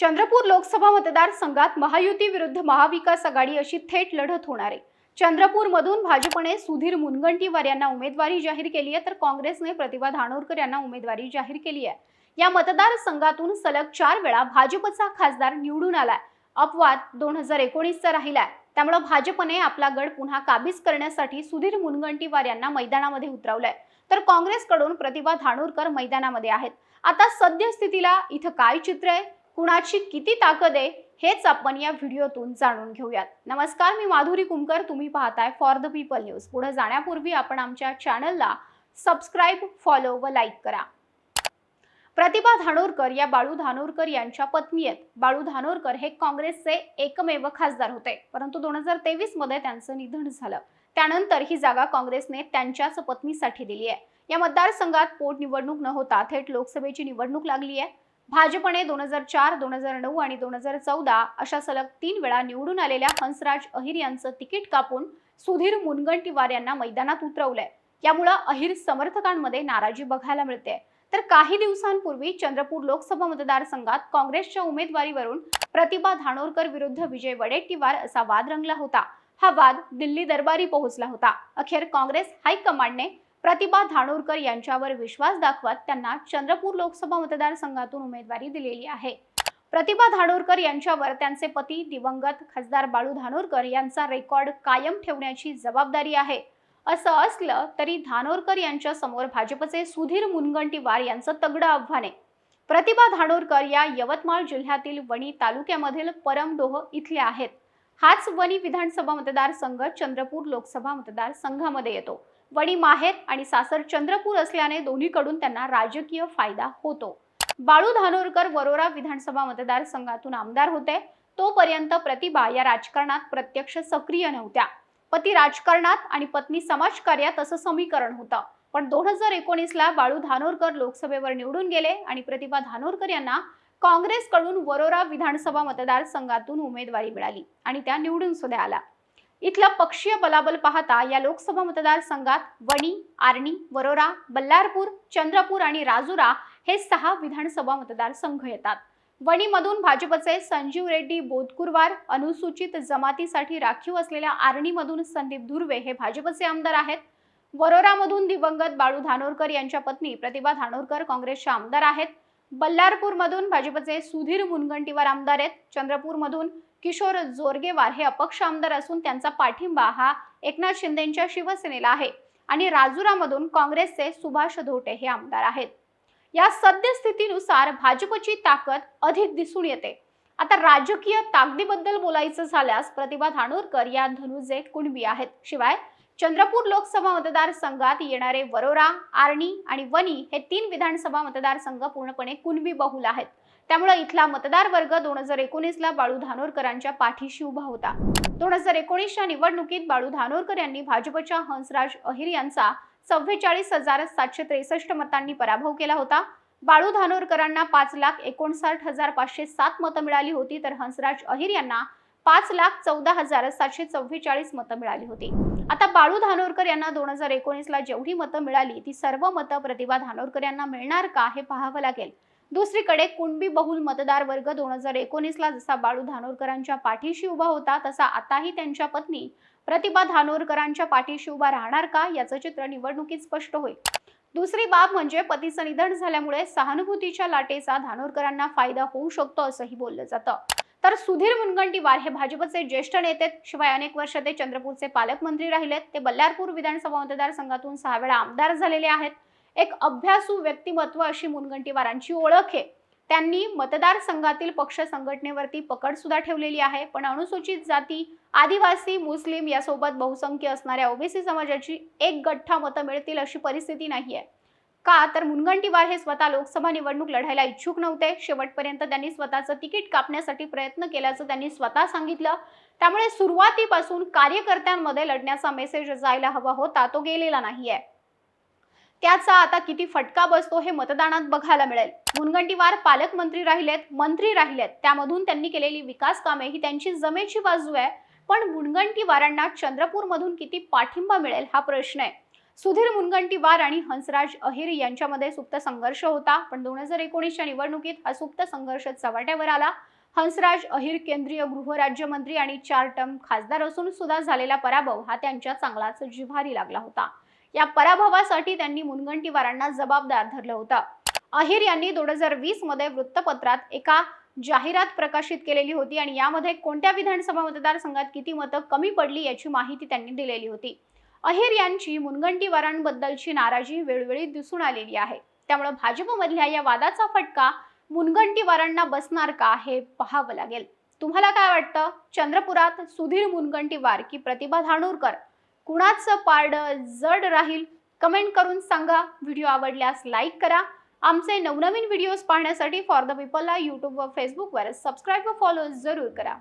चंद्रपूर लोकसभा मतदारसंघात महायुती विरुद्ध महाविकास आघाडी अशी थेट लढत होणार आहे. चंद्रपूरमधून भाजपने सुधीर मुनगंटीवार यांना उमेदवारी जाहीर केली आहे तर काँग्रेसने प्रतिभा धानोरकर यांना उमेदवारी जाहीर केली आहे. या मतदारसंघातून सलग चार वेळा भाजपचा खासदार निवडून आलाय. अपवाद दोन हजार एकोणीसचा राहिलाय. त्यामुळे भाजपने आपला गड पुन्हा काबीज करण्यासाठी सुधीर मुनगंटीवार यांना मैदानामध्ये उतरवलंय. तर काँग्रेसकडून प्रतिभा धानोरकर मैदानामध्ये आहेत. आता सद्यस्थितीला इथं काय चित्र आहे? कुणाची किती ताकद आहे हेच आपण या व्हिडिओतून जाणून घेऊयात. नमस्कार मी माधुरी कुमकर. तुम्ही पाहताय फॉर द पीपल न्यूज पुढे जाण्यापूर्वी आपण आमच्या चॅनलला सबस्क्राईब फॉलो व लाईक करा. प्रतिभा धानोरकर या बाळू धानोरकर यांच्या पत्नी आहेत. बाळू धानोरकर हे काँग्रेसचे एकमेव खासदार होते. परंतु दोन हजार तेवीसमध्ये त्यांचं निधन झालं. त्यानंतर ही जागा काँग्रेसने त्यांच्याच पत्नीसाठी दिली आहे. या मतदारसंघात पोटनिवडणूक न होता थेट लोकसभेची निवडणूक लागली आहे. भाजपने दोन हजार चार दोन हजार नऊ आणि दोन हजार चौदा अशा सलग तीन वेळा निवडून आलेल्या हंसराज अहिर यांचं तिकीट कापून सुधीर मुनगंटीवार यांना मैदानात उतरवलंय. यामुळे अहिर समर्थकांमध्ये नाराजी बघायला मिळते तर काही दिवसांपूर्वी चंद्रपूर लोकसभा मतदारसंघात काँग्रेसच्या उमेदवारीवरून प्रतिभा धानोरकर विरुद्ध विजय वडेट्टीवार असा वाद रंगला होता. हा वाद दिल्ली दरबारी पोहोचला होता. अखेर काँग्रेस हायकमांडने प्रतिभा धानोरकर यांच्यावर विश्वास दाखवत त्यांना चंद्रपूर लोकसभा मतदारसंघातून उमेदवारी दिलेली आहे. प्रतिभा धानोरकर यांच्यावर त्यांचे पती दिवंगत खासदार बाळू धानोरकर यांचा रेकॉर्ड कायम ठेवण्याची जबाबदारी आहे. असं असलं तरी धानोरकर यांच्या समोर भाजपचे सुधीर मुनगंटीवार यांचं तगडं आव्हान आहे. प्रतिभा धानोरकर या यवतमाळ जिल्ह्यातील वणी तालुक्यामधील परमडोह इथल्या आहेत. हाच वणी विधानसभा मतदारसंघ चंद्रपूर लोकसभा मतदारसंघामध्ये येतो. वणी माहेर आणि सासर चंद्रपूर असल्याने दोन्हीकडून त्यांना राजकीय फायदा होतो. बाळू धानोरकर वरोरा विधानसभा मतदारसंघातून आमदार होते. तोपर्यंत प्रतिभा या राजकारणात प्रत्यक्ष सक्रिय नव्हत्या. पती राजकारणात आणि पत्नी समाजकार्यात असं समीकरण होतं. पण दोन हजार एकोणीसला बाळू धानोरकर लोकसभेवर निवडून गेले आणि प्रतिभा धानोरकर यांना काँग्रेसकडून वरोरा विधानसभा मतदारसंघातून उमेदवारी मिळाली आणि त्या निवडून सुद्धा आला इथलं पक्षीय बलाबल पाहता या लोकसभा मतदारसंघात वणी आर्णी वरोरा बल्लारपूर चंद्रपूर आणि राजुरा हे सहा विधानसभा मतदारसंघ येतात. वणीमधून भाजपचे संजीव रेड्डी बोधकुरवार अनुसूचित जमातीसाठी राखीव असलेल्या आर्णीमधून संदीप धुर्वे हे भाजपचे आमदार आहेत. वरोरामधून दिवंगत बाळू धानोरकर यांच्या पत्नी प्रतिभा धानोरकर काँग्रेसच्या आमदार आहेत. बल्लारपूरमधून भाजपचे सुधीर मुनगंटीवार आमदार आहेत. चंद्रपूरमधून किशोर जोरगेवार हे अपक्ष आमदार असून त्यांचा पाठिंबा हा एकनाथ शिंदेच्या शिवसेनेला आहे. आणि राजुरामधून काँग्रेसचे सुभाष धोटे हे आमदार आहेत. या सद्यस्थितीनुसार भाजपची ताकद अधिक दिसून येते. आता राजकीय ताकदीबद्दल बोलायचं झाल्यास प्रतिभा धानोरकर या धनुजे कुणबी आहेत. शिवाय चंद्रपूर लोकसभा मतदारसंघात येणारे वरोरा आर्णी आणि वणी हे तीन विधानसभा मतदारसंघ पूर्णपणे कुणबी बहुल आहेत. त्यामुळे इथला मतदार वर्ग दोन हजार एकोणीसला बाळू धानोरकरांच्या पाठीशी उभा होता. दोन हजार एकोणीसच्या निवडणुकीत बाळू धानोरकर यांनी भाजपच्या हंसराज अहिर यांचा चव्वेचाळीस हजार सातशे त्रेसष्ट मतांनी पराभव केला होता. बाळू धानोरकरांना पाच लाख एकोणसाठ हजार पाचशे सात मतं मिळाली होती तर हंसराज अहिर यांना पाच लाख चौदा हजार सातशे चव्वेचाळीस मतं मिळाली होती. आता बाळू धानोरकर यांना दोन हजार एकोणीसला जेवढी मतं मिळाली ती सर्व मतं प्रतिभा धानोरकर यांना मिळणार का हे पाहावं लागेल. दुसरीकडे कुणबी बहुल मतदार वर्ग दोन हजार एकोणीसला जसा बाळू धानोरकरांच्या पाठीशी उभा होता तसा आताही त्यांच्या पत्नी प्रतिभा धानोरकरांच्या पाठीशी उभा राहणार का याचं चित्र निवडणुकीत स्पष्ट होईल. दुसरी बाब म्हणजे पतीचं निधन झाल्यामुळे सहानुभूतीच्या लाटेचा धानोरकरांना फायदा होऊ शकतो असंही बोललं जातं. तर सुधीर मुनगंटीवार हे भाजपचे ज्येष्ठ नेते शिवाय अनेक वर्ष ते चंद्रपूरचे पालकमंत्री राहिलेत. ते बल्लारपूर विधानसभा मतदारसंघातून सहा वेळा आमदार झालेले आहेत. एक अभ्यासू व्यक्तिमत्व अशी मुनगंटीवारांची ओळख आहे. त्यांनी मतदारसंघातील पक्ष संघटनेवरती पकड सुद्धा ठेवलेली आहे. पण अनुसूचित जाती आदिवासी मुस्लिम यासोबत बहुसंख्य असणाऱ्या ओबीसी समाजाची एक गठ्ठा मतं मिळतील अशी परिस्थिती नाही आहे का? तर मुनगंटीवार हे स्वतः लोकसभा निवडणूक लढायला इच्छुक नव्हते. शेवटपर्यंत त्यांनी स्वतःचं तिकीट कापण्यासाठी प्रयत्न केल्याचं त्यांनी स्वतः सांगितलं. त्यामुळे सुरुवातीपासून कार्यकर्त्यांमध्ये लढण्याचा मेसेज जायला हवा होता तो गेलेला नाहीये. त्याचा आता किती फटका बसतो हे मतदानात बघायला मिळेल. मुनगंटीवार पालकमंत्री राहिलेत मंत्री राहिलेत. त्यामधून त्यांनी केलेली विकास कामे ही त्यांची जमेची बाजू आहे. पण मुनगंटीवारांना चंद्रपूरमधून किती पाठिंबा मिळेल हा प्रश्न आहे. सुधीर मुनगंटीवार आणि हंसराज अहिर यांच्यामध्ये सुप्त संघर्ष होता. पण दोन हजार एकोणीसच्या निवडणुकीत हा सुप्त संघर्ष चव्हाट्यावर आला. हंसराज अहिर केंद्रीय गृहराज्यमंत्री आणि चार टर्म खासदार असून सुद्धा झालेला पराभव हा त्यांच्या चांगलाच जिव्हारी लागला होता. या पराभवासाठी त्यांनी मुनगंटीवारांना जबाबदार धरलं होतं. अहिर यांनी दोन हजार वीसमध्ये वृत्तपत्रात एका जाहिरात प्रकाशित केलेली होती आणि यामध्ये कोणत्या विधानसभा मतदारसंघात किती मतं कमी पडली याची माहिती त्यांनी दिलेली होती. अहिर यांची मुनगंटीवारांबद्दलची नाराजी वेळोवेळी दिसून आलेली आहे. त्यामुळे भाजपमधल्या या वादाचा फटका मुनगंटीवारांना बसणार का हे पाहावं लागेल. तुम्हाला काय वाटतं? चंद्रपुरात सुधीर मुनगंटीवार की प्रतिभा धानोरकर? कुणाचं पारड जड राहील? कमेंट करून सांगा. व्हिडिओ आवडल्यास लाईक करा. आमचे नवनवीन व्हिडिओज पाहण्यासाठी फॉर द पीपलला यूट्यूब व फेसबुकवर सबस्क्राईब व फॉलो जरूर करा.